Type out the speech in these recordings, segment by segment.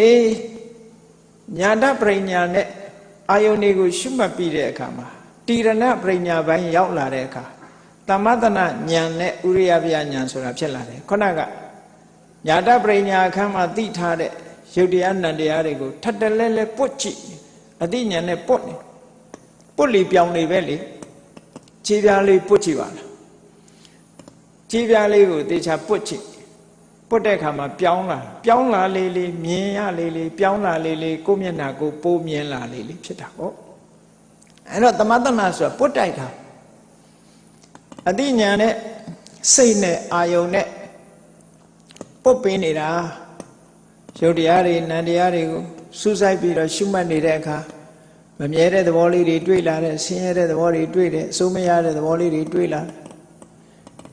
အေးညာတပရိညာနဲ့အာယုန်တွေကိုရှုမှတ်ပြီးတဲ့အခါမှာတိရဏပရိညာဘိုင်းရောက်လာတဲ့အခါတမတနာညာနဲ့ဥရိယပြညာဆိုတာဖြစ်လာတယ်ခုနကညာတပရိညာအခန်းမှာသိထားတဲ့ယုတ်တရားနံတရားတွေကိုထပ်တလဲလဲပွတ်ကြည့်အတိညာနဲ့ပွတ်နေပွတ်လီပြောင်းနေပဲလေခြေပြားလေးပွတ်ကြည့်ပါလားခြေပြားလေးကိုတေချာပွတ်ကြည့် ပွတ်တဲ့အခါမှာပြောင်းလာပြောင်းလာလေးလေးမြင်ရလေးလေးပြောင်းလာလေးလေးကိုယ့်မျက်နှာကိုပိုးမြင်လာလေးလေးဖြစ်တာပေါ့အဲ့တော့သမတနာဆိုတာပွတ်တိုက်တာအတိညာနဲ့စိတ်နဲ့အာယုံနဲ့ပုတ်ပင်းနေတာရုပ်တရားတွေနံတရားတွေကိုစူးစိုက်ပြီးတော့ရှုမှတ်နေတဲ့အခါမမြဲတဲ့သဘောလေးတွေတွေ့လာတယ်ဆင်းရဲတဲ့သဘောတွေတွေ့တယ်အစိုးမရတဲ့သဘောလေးတွေတွေ့လာတယ်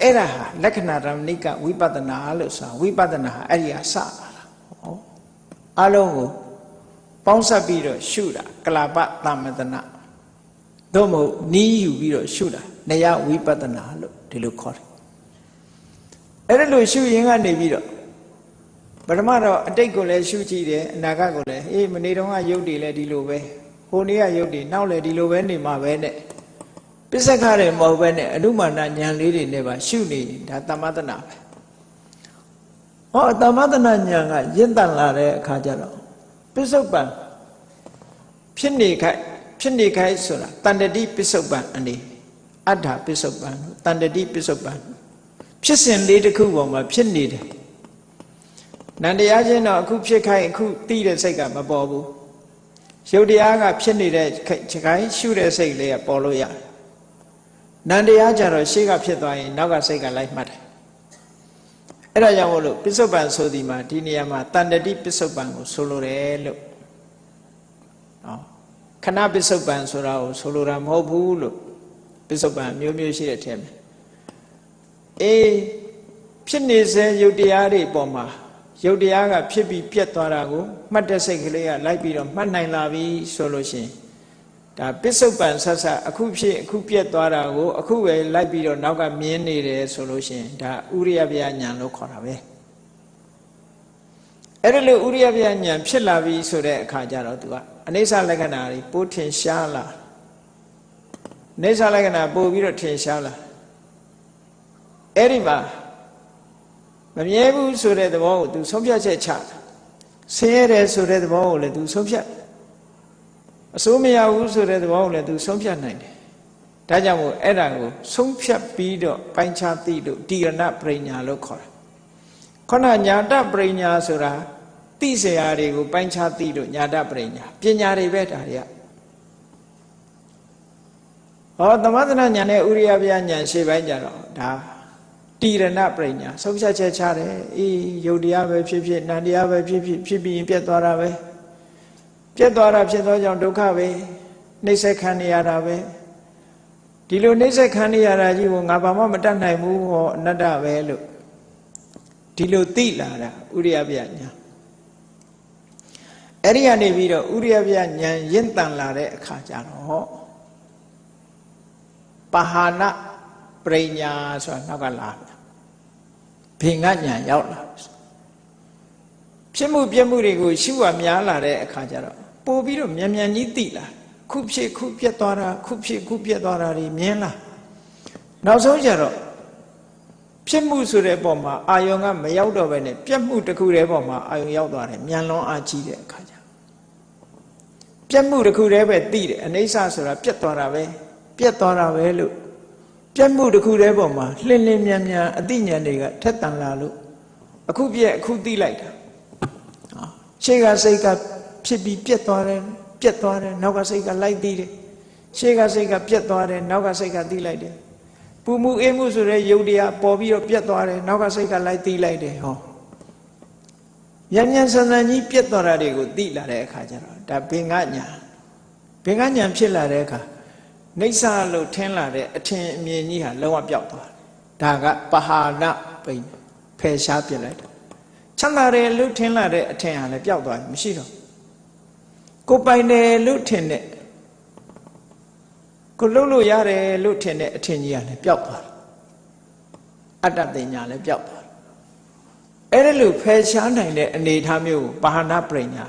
အဲ့ဒါဟာလက္ခဏာဓမ္မနိကဝိပဿနာလို့ဆိုတာဝိပဿနာဟာအဲ့ဒီဟာစလာတာဟောအလုံးကိုပေါင်းစပ်ပြီးတော့ရှုတာကလာပသမတနာသို့မဟုတ်နီးယူပြီးတော့ရှုတာနေယဝိပဿနာလို့ဒီလိုခေါ်တယ်အဲ့ဒါလို့ရှုရင်ကနေပြီးတော့ပထမတော့အတိတ်ကိုလည်းရှုကြည့်တယ်အနာဂတ်ကိုလည်းအေးမနေ့တုန်းကယုတ်တွေလည်းဒီလိုပဲဟိုနေ့ကယုတ်တွေနောက်လည်းဒီလိုပဲနေမှာပဲနဲ့ ပစ္စကတွေမဟုတ်ပဲနဲ့အနုမာနဉာဏ်လေးတွေနဲ့ပါရှုနေဒါသမတနာပဲဟောသမတနာဉာဏ်ကရင့်တန်လာတဲ့အခါကျတော့ပစ္စုပန်ဖြစ်နေခိုက်ဖြစ်နေခိုက်ဆိုတာတန်တတိပစ္စုပန်အနေအတ္ထာပစ္စုပန်တန်တတိပစ္စုပန်ဖြစ်စဉ်လေးတစ်ခုပေါ်မှာဖြစ်နေတယ်နန္တရားချင်းတော့အခုဖြစ်ခိုင်းအခုသိတဲ့စိတ်ကမပေါ်ဘူးရုပ်တရားကဖြစ်နေတဲ့ခြခိုင်းရှုတဲ့စိတ်လေးကပေါ်လို့ရတယ် နန္တရားကြတော့ရှေ့ကဖြစ်သွားရင်နောက်ကစိတ်ကလိုက်မှတ်တယ်အဲ့ဒါကြောင့်မို့လို့ပစ္စုပန်ဆိုဒီမှာဒီနေရာမှာတန်တတိပစ္စုပန်ကိုဆိုလိုတယ်လို့နော်ခဏပစ္စုပန်ဆိုတာကိုဆိုလိုတာမဟုတ်ဘူးလို့ပစ္စုပန်မျိုးမျိုးရှိတဲ့ထဲမှာအေးဖြစ်နေစေရုပ်တရားတွေပေါ်မှာရုပ်တရားကဖြစ်ပြီးပြတ်သွားတာကိုမှတ်တဲ့စိတ်ကလေးကလိုက်ပြီးတော့မှတ်နိုင်လာပြီဆိုလို့ရှိရင် ဒါပစ္စုပန်ဆက်ဆက်အခုဖြစ်အခုပြတ်သွားတာကိုအခုပဲလိုက်ပြီးတော့နောက်ကမြင်နေတယ်ဆိုလို့ရှိရင်ဒါဥရိယဗျာညာလို့ခေါ်တာပဲအဲ့ဒါလို့ဥရိယဗျာညာဖြစ်လာပြီဆိုတဲ့အခါကျတော့သူကအနိစ္စလက္ခဏာတွေပိုးထင်ရှားလာအိဋ္ဌလက္ခဏာပို့ပြီးတော့ထင်ရှားလာအဲ့ဒီမှာမမြဲဘူးဆိုတဲ့သဘောကို तू ဆုံးဖြတ်ချက်ချတာဆင်းရဲတယ်ဆိုတဲ့သဘောကိုလည်း तू ဆုံးဖြတ် အစိုးမရဘူးဆိုတဲ့သဘောကိုလည်းသူဆုံးဖြတ်နိုင်တယ်။ဒါကြောင့်မို့အဲ့ဒါကိုဆုံးဖြတ်ပြီးတော့ပိုင်းခြားသိလို့တိရဏပရိညာလို့ခေါ်တယ်။ခုနညာတပရိညာဆိုတာသိစရာတွေကိုပိုင်းခြားသိလို့ညာတပရိညာပညာတွေပဲဒါတွေက။ဟောသမသနာညာနဲ့ဥရိယပြညာရှေ့ပိုင်းကြတော့ဒါတိရဏပရိညာဆုံးဖြတ်ချက်ချတယ်။အေးယုတ်တရားပဲဖြစ်ဖြစ်နန္တရားပဲဖြစ်ဖြစ်ဖြစ်ပြီးပြတ်သွားတာပဲ။ ပြတ်သွားတာဖြစ်သောကြောင့်ဒုက္ခပဲနှိမ့်ဆက်ခံနေရတာပဲဒီလိုနှိမ့်ဆက်ခံနေရတာကြီးကိုငါဘာမှမတတ်နိုင်ဘူးဟောအနတ္တပဲလို့ဒီလိုသိလာတာဥရိယပြညာအဲ့ဒီကနေပြီးတော့ဥရိယပြညာရင့်တန်လာတဲ့အခါကျတော့ပဟာနာပရိညာဆိုတာနောက်ကလာပြီဘင်္ဂညာရောက်လာဖြစ်မှုပြမှုတွေကိုရှုရများလာတဲ့အခါကျတော့ ပို့ပြီးတော့မြန်မြန်ကြီးသိလာခုဖြစ်ခုပြတ်သွားတာခုဖြစ်ခုပြတ်သွားတာတွေမြင်လာနောက်ဆုံးကျတော့ဖြစ်မှုဆိုတဲ့ပုံမှာအာယုံကမရောက်တော့ပဲနဲ့ပြတ်မှုတစ်ခုတည်းပုံမှာအာယုံရောက်သွားတယ်မြန်လွန်အားကြီးတဲ့အခါကျပြတ်မှုတစ်ခုတည်းပဲသိတယ်အနိစ္စဆိုတာပြတ်သွားတာပဲပြတ်သွားတာပဲလို့ပြတ်မှုတစ်ခုတည်းပေါ်မှာလှင်လင်းမြန်မြန်အသိဉာဏ်တွေကထက်တန်လာလို့အခုပြက်အခုသိလိုက်တာရှေ့ကစိတ်က ဖြစ်ပြီးပြက်သွားတယ်ပြက်သွားတယ်နောက်ကစိတ်ကလိုက်သိတယ်ရှေ့ကစိတ်ကပြက်သွားတယ်နောက်ကစိတ်ကသိလိုက်တယ်ပူမှုအေးမှုဆိုတဲ့ယုတ်တရားပေါ်ပြီးတော့ပြက်သွားတယ်နောက်ကစိတ်ကလိုက်သိလိုက်တယ်ဟောမြန်မြန်ဆန်ဆန်ကြီးပြက်သွားတာတွေကိုသိလာတဲ့အခါကျတော့ဒါဘင်္ဂညာဘင်္ဂညာဖြစ်လာတဲ့အခါနေဆာလို့ထင်းလာတဲ့အထင်အမြင်ကြီးဟာလုံးဝပျောက်သွားတယ်ဒါကပဟာနပိန်ဖယ်ရှားပြစ်လိုက်တယ်ချမ်းသာတယ်လို့ထင်းလာတဲ့အထင်ဟာလည်းပျောက်သွားပြီမရှိတော့ ကိုပိုင်တယ်လို့ထင်တဲ့ကိုလှုပ်လို့ရတယ်လို့ထင်တဲ့အထင်ကြီးကလည်းပျောက်သွားတယ်အတ္တတင်ညာလည်းပျောက်သွားတယ်အဲ့ဒါလို့ဖယ်ရှားနိုင်တဲ့အနေအထားမျိုးကိုပါဟနာပရိညာ